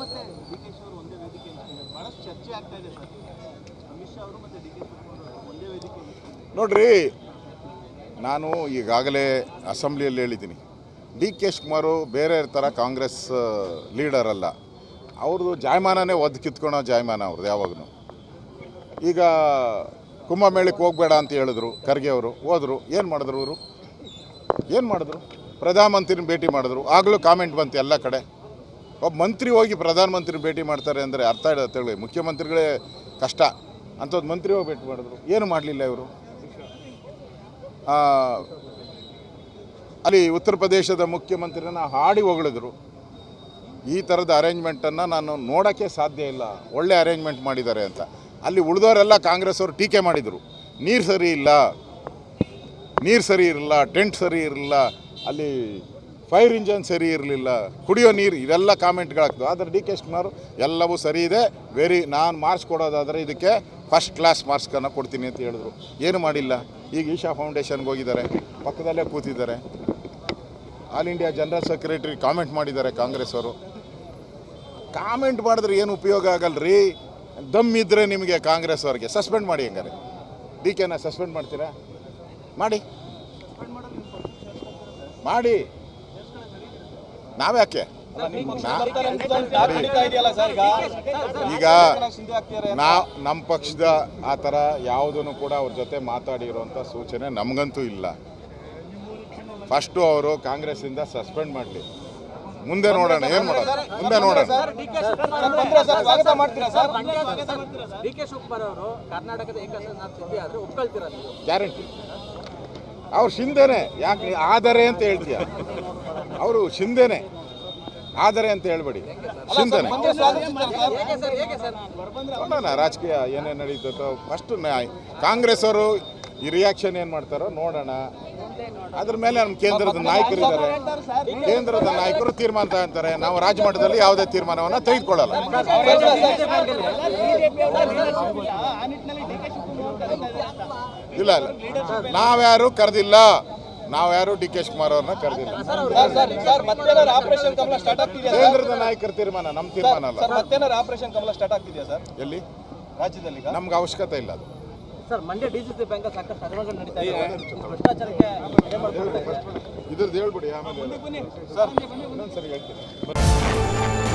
ಮತ್ತೆ ಡಿ ಒಂದೇ ವೇದಿಕೆ ಬಹಳಷ್ಟು ಚರ್ಚೆ ಆಗ್ತಾ ಇದೆ ಸರ್. ಅಮಿತ್ ಅವರು ಮತ್ತೆ ಡಿ ಒಂದೇ ವೇದಿಕೆ ನೋಡ್ರಿ, ನಾನು ಈಗಾಗಲೇ ಅಸೆಂಬ್ಲಿಯಲ್ಲಿ ಹೇಳಿದ್ದೀನಿ. ಡಿ ಕೆ ಶಿವಕುಮಾರು ಬೇರೆ ಥರ ಕಾಂಗ್ರೆಸ್ ಲೀಡರ್ ಅಲ್ಲ. ಅವ್ರದ್ದು ಜಾಯಮಾನನೇ ಒದ್ದು ಕಿತ್ಕೊಳೋ ಜಾಯಮಾನ ಅವ್ರದ್ದು ಯಾವಾಗೂ ಈಗ ಕುಂಭಮೇಳಕ್ಕೆ ಹೋಗಬೇಡ ಅಂತ ಹೇಳಿದ್ರು ಖರ್ಗೆ ಅವರು. ಹೋದರು. ಏನು ಮಾಡಿದ್ರು ಅವರು ಏನು ಮಾಡಿದ್ರು? ಪ್ರಧಾನಮಂತ್ರಿನ ಭೇಟಿ ಮಾಡಿದ್ರು. ಆಗಲೂ ಕಾಮೆಂಟ್ ಬಂತು ಎಲ್ಲ ಕಡೆ. ಒಬ್ಬ ಮಂತ್ರಿ ಹೋಗಿ ಪ್ರಧಾನಮಂತ್ರಿ ಭೇಟಿ ಮಾಡ್ತಾರೆ ಅಂದರೆ ಅರ್ಥ ಹೇಳಿ. ಮುಖ್ಯಮಂತ್ರಿಗಳೇ ಕಷ್ಟ. ಅಂಥದ್ದು ಮಂತ್ರಿ ಹೋಗಿ ಭೇಟಿ ಮಾಡಿದ್ರು. ಏನು ಮಾಡಲಿಲ್ಲ ಇವರು? ಅಲ್ಲಿ ಉತ್ತರ ಪ್ರದೇಶದ ಮುಖ್ಯಮಂತ್ರಿನ ಹಾಡಿ ಹೊಗಳಿದ್ರು. ಈ ಥರದ ಅರೇಂಜ್ಮೆಂಟನ್ನು ನಾನು ನೋಡೋಕ್ಕೆ ಸಾಧ್ಯ ಇಲ್ಲ. ಒಳ್ಳೆ ಅರೇಂಜ್ಮೆಂಟ್ ಮಾಡಿದ್ದಾರೆ ಅಂತ. ಅಲ್ಲಿ ಉಳಿದವರೆಲ್ಲ ಕಾಂಗ್ರೆಸ್ ಅವರು ಟೀಕೆ ಮಾಡಿದರು. ನೀರು ಸರಿ ಇಲ್ಲ. ನೀರು ಸರಿ ಇರಲ್ಲ. ಟೆಂಟ್ ಸರಿ ಇರಲ್ಲ. ಅಲ್ಲಿ ಫೈರ್ ಇಂಜನ್ ಸರಿ ಇರಲಿಲ್ಲ, ಕುಡಿಯೋ ನೀರು ಇವೆಲ್ಲ ಕಾಮೆಂಟ್ಗಳಾಗ್ತವೆ ಆದರೆ ಡಿ ಕೆ ಶಿವಕುಮಾರ್ ಎಲ್ಲವೂ ಸರಿ ಇದೆ. ವೆರಿ ನಾನು ಮಾರ್ಕ್ಸ್ ಕೊಡೋದಾದರೆ ಇದಕ್ಕೆ ಫಸ್ಟ್ ಕ್ಲಾಸ್ ಮಾರ್ಕ್ಸ್ಕನ್ನು ಕೊಡ್ತೀನಿ ಅಂತ ಹೇಳಿದ್ರು. ಏನು ಮಾಡಿಲ್ಲ? ಈಗ ಈಶಾ ಫೌಂಡೇಶನ್ಗೆ ಹೋಗಿದ್ದಾರೆ. ಪಕ್ಕದಲ್ಲೇ ಕೂತಿದ್ದಾರೆ. All India general secretary comment ಮಾಡಿದ್ದಾರೆ ಕಾಂಗ್ರೆಸ್ ಅವರು. ಕಾಮೆಂಟ್ ಮಾಡಿದ್ರೆ ಏನು ಉಪಯೋಗ ಆಗಲ್ರಿ? ದಮ್ ಇದ್ದರೆ ನಿಮಗೆ ಕಾಂಗ್ರೆಸ್ ಅವ್ರಿಗೆ. ಸಸ್ಪೆಂಡ್ ಮಾಡಿ ಹಂಗಾರೆ. ಡಿ ಕೆನ ಸಸ್ಪೆಂಡ್ ಮಾಡ್ತೀರಾ? ಮಾಡಿ. ಮಾಡಿ. ನಾವ್ಯಾಕೆ? ಈಗ? ನಾವು ನಮ್ಮ ಪಕ್ಷದ ಆ ಥರ ಯಾವುದನ್ನು ಕೂಡ ಅವ್ರ ಜೊತೆ ಮಾತಾಡಿರೋಂಥ ಸೂಚನೆ ನಮಗಂತೂ ಇಲ್ಲ. ಫಸ್ಟು ಅವರು ಕಾಂಗ್ರೆಸ್ಸಿಂದ ಸಸ್ಪೆಂಡ್ ಮಾಡಲಿ. ಮುಂದೆ ನೋಡೋಣ ಏನು ಮಾಡೋದು? ಮುಂದೆ ನೋಡೋಣ. ಸ್ವಾಗತ ಮಾಡ್ತೀರಾ ಸರ್ ಡಿ ಕೆ ಶಿವಕುಮಾರ್ ಅವರು ಕರ್ನಾಟಕದ ಏಕನಾಥ್ ಆದ್ರೆ ಒಪ್ಕೊಳ್ತೀರಾ ನೀವು? ಗ್ಯಾರಂಟಿ. ಅವ್ರು ಶಿಂದೆನೆ ಯಾಕೆ ಆದರೆ ಅಂತ ಹೇಳ್ತೀಯ? ಅವರು ಶಿಂದೆನೆ ಆದರೆ ಅಂತ ಹೇಳ್ಬೇಡಿ. ಶಿಂದೆನೆ ನೋಡೋಣ ರಾಜಕೀಯ ಏನೇನು ನಡೀತದೋ. ಫಸ್ಟ್ ಕಾಂಗ್ರೆಸ್ ಅವರು ಈ ರಿಯಾಕ್ಷನ್ ಏನು ಮಾಡ್ತಾರೋ ನೋಡೋಣ. ಅದ್ರ ಮೇಲೆ ನಮ್ಮ ಕೇಂದ್ರದ ನಾಯಕರು ಇದ್ದಾರೆ ಕೇಂದ್ರದ ನಾಯಕರು ತೀರ್ಮಾನ ತಗೊಂತಾರೆ. ನಾವು ರಾಜಮಟ್ಟದಲ್ಲಿ ಯಾವುದೇ ತೀರ್ಮಾನವನ್ನು ತೆಗೆದುಕೊಳ್ಳಲ್ಲ. ಇಲ್ಲ ಇಲ್ಲ. ನಾವ್ಯಾರು ಕರೆದಿಲ್ಲ. ನಾವ್ಯಾರು ಡಿ ಕೆ ಶಿವಕುಮಾರ್ ಅವ್ರನ್ನ ಕರೆದಿಲ್ಲ ಸರ್ ಸರ್ ಮತ್ತೇನಾರು ಆಪರೇಷನ್ ಕಮಲ ಸ್ಟಾರ್ಟ್ ಆಗ್ತಿದೆಯಾ ಕೇಂದ್ರದ ನಾಯಕರ ತೀರ್ಮಾನ ನಮ್ಮ ತೀರ್ಮಾನ ಅಲ್ಲ ಆಪರೇಷನ್ ಕಮಲ ಸ್ಟಾರ್ಟ್ ಆಗ್ತಿದೆಯಾ ಸರ್ ಎಲ್ಲಿ ರಾಜ್ಯದಲ್ಲಿ ನಮ್ಗೆ ಅವಶ್ಯಕತೆ ಇಲ್ಲ ಅದು ಸರ್ ಮಂಡ್ಯ ಡಿಸಿಸಿ ಬ್ಯಾಂಕ್ ಸಾಕಷ್ಟು ಹಗರಣಗಳು ನಡೀತಾ ಇದೆ ಭ್ರಷ್ಟಾಚಾರಕ್ಕೆ ಇದೆ ಇದ್ರದ್ದು ಹೇಳ್ಬಿಡಿ ಆಮೇಲೆ ಸರ್ ಇನ್ನೊಂದ್ಸರಿ ಹೇಳ್ತೀನಿ